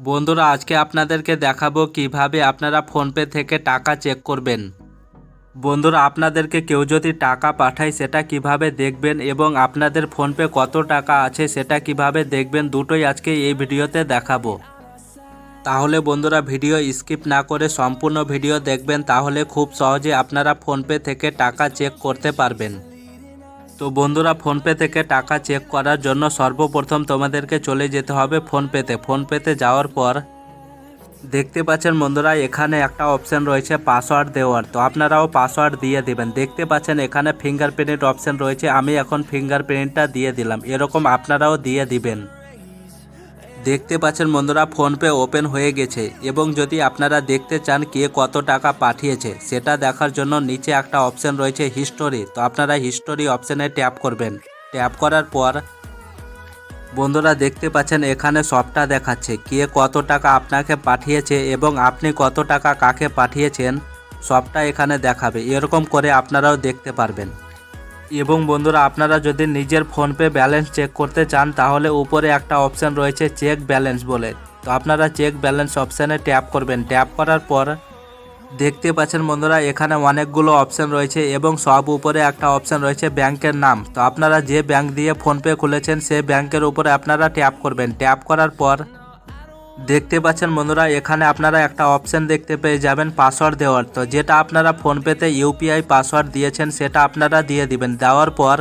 বন্ধুরা, আজকে আপনাদেরকে দেখাবো কীভাবে আপনারা ফোনপে থেকে টাকা চেক করবেন। বন্ধুরা, আপনাদেরকে কেউ যদি টাকা পাঠায়, সেটা কীভাবে দেখবেন এবং আপনাদের ফোনপে কত টাকা আছে, সেটা কীভাবে দেখবেন, দুটোই আজকে এই ভিডিওতে দেখাবো। তাহলে বন্ধুরা, ভিডিও স্কিপ না করে সম্পূর্ণ ভিডিও দেখবেন, তাহলে খুব সহজে আপনারা ফোনপে থেকে টাকা চেক করতে পারবেন। তো বন্ধুরা, ফোনপে থেকে টাকা চেক করার জন্য সর্বপ্রথম তোমাদেরকে চলে যেতে হবে ফোনপেতে। ফোনপেতে যাওয়ার পর দেখতে পাচ্ছেন বন্ধুরা, এখানে একটা অপশন রয়েছে পাসওয়ার্ড দেওয়ার। তো আপনারাও পাসওয়ার্ড দিয়ে দিবেন। দেখতে পাচ্ছেন এখানে ফিঙ্গারপ্রিন্ট অপশন রয়েছে। আমি এখন ফিঙ্গারপ্রিন্টটা দিয়ে দিলাম। এরকম আপনারাও দিয়ে দিবেন। দেখতে পাচ্ছেন বন্ধুরা ফোনপে ওপেন হয়ে গেছে। এবং যদি আপনারা দেখতে চান কে কত টাকা পাঠিয়েছে, সেটা দেখার জন্য নিচে একটা অপশন রয়েছে হিস্টোরি তো আপনারা হিস্টোরি অপশনে ট্যাপ করবেন। ট্যাপ করার পর বন্ধুরা, দেখতে পাচ্ছেন এখানে সবটা দেখাচ্ছে। কে কত টাকা আপনাকে পাঠিয়েছে এবং আপনি কত টাকা কাকে পাঠিয়েছেন, সবটা এখানে দেখাবে। এরকম করে আপনারাও দেখতে পারবেন। এবং বন্ধুরা, আপনারা যদি নিজের ফোনপে ব্যালেন্স চেক করতে চান, তাহলে উপরে একটা অপশান রয়েছে চেক ব্যালেন্স বলে। তো আপনারা চেক ব্যালেন্স অপশানে ট্যাপ করবেন। ট্যাপ করার পর দেখতে পাচ্ছেন বন্ধুরা, এখানে অনেকগুলো অপশান রয়েছে এবং সব উপরে একটা অপশান রয়েছে ব্যাংকের নাম। তো আপনারা যে ব্যাংক দিয়ে ফোনপে খুলেছেন সেই ব্যাংকের উপরে আপনারা ট্যাপ করবেন। ট্যাপ করার পর দেখতে পাচ্ছেন বন্ধুরা, এখানে আপনারা একটা অপশন দেখতে পেয়ে যাবেন পাসওয়ার্ড দেওয়ার। তো যেটা আপনারা ফোনপেতে ইউপিআই পাসওয়ার্ড দিয়েছেন, সেটা আপনারা দিয়ে দিবেন। দেওয়ার পর,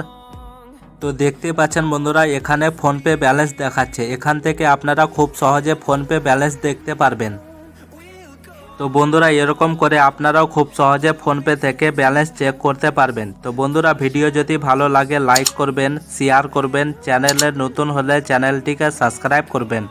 তো দেখতে পাচ্ছেন বন্ধুরা, এখানে ফোনপে ব্যালেন্স দেখাচ্ছে। এখান থেকে আপনারা খুব সহজে ফোনপে ব্যালেন্স দেখতে পারবেন। তো বন্ধুরা, এরকম করে আপনারাও খুব সহজে ফোনপে থেকে ব্যালেন্স চেক করতে পারবেন। তো বন্ধুরা ভিডিও যদি ভালো লাগে লাইক করবেন শেয়ার করবেন। চ্যানেলে নতুন হলে চ্যানেলটিকে সাবস্ক্রাইব করবেন।